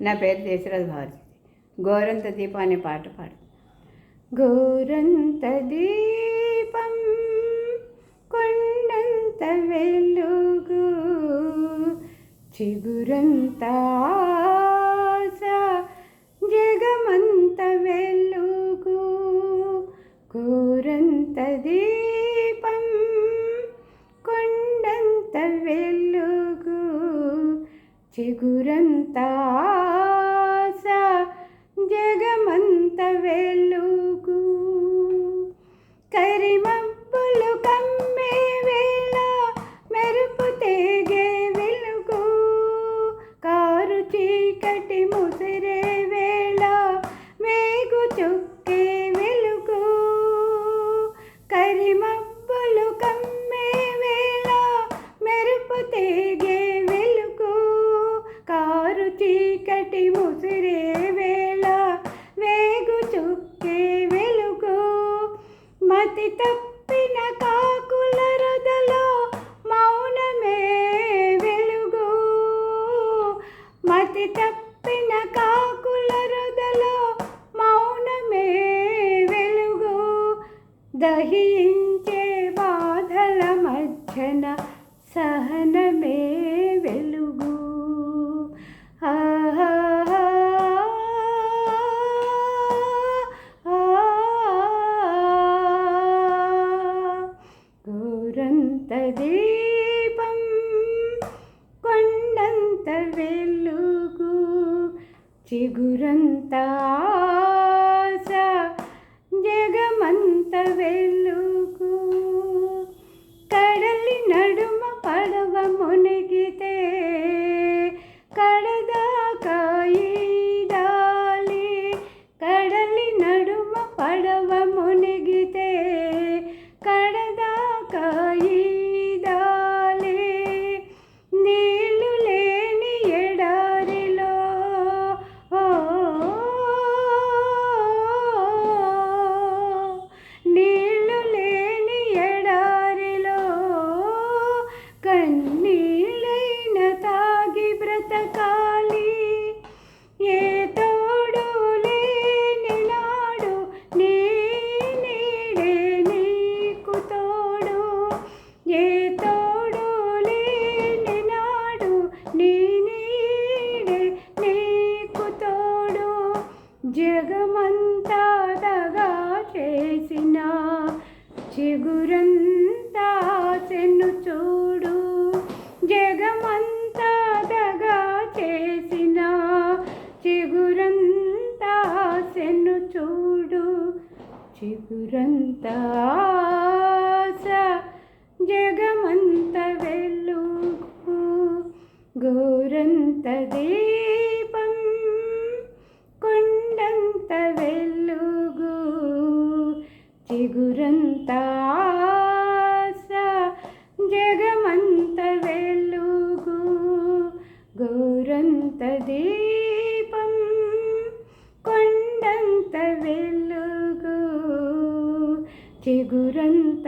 నా పేరు దేశరాజ్ భారతి. గోరంత దీపం అనే పాట పాడు. గోరంత దీపం కొండంత వెలుగు చిగురంత జగమంత వెలుగు గోరంత దీపం చిగురంత జగమంత వెలుగు. కరిమబ్బులు కమ్మే వేళ మెరుపు తేగే వెలుగు. కారు చీకటి ముసిరే వేళ మేగు చుక్కే వెలుగు. కరిమబ్బులు కమ్మే వేళ మెరుపు తేగే మతి తప్పిన కాకుల రథలో మౌనమే వెలుగు. మతి తప్పిన కాకుల రథలో మౌనమే వెలుగు. దహించే గోరంత దీపం కొండంత వెలుగు చిగురంత ఆశ జగమంత వెలుగు. బ్రతకాలి ఏ తోడు లేని నాడు నీ నీడే నీకు తోడు. ఏ తోడు లేని నాడు నీ నీడే నీకు తోడు. జగమంతా దగా చేసిన చిగురంతా సెన్ను చూడు. చిగురంతా జగమంత వెలుగు గోరంత దీపం కొండంత వెలుగు చిగురంత జగమంత వెలుగు గోరంత దీపం చిగురంత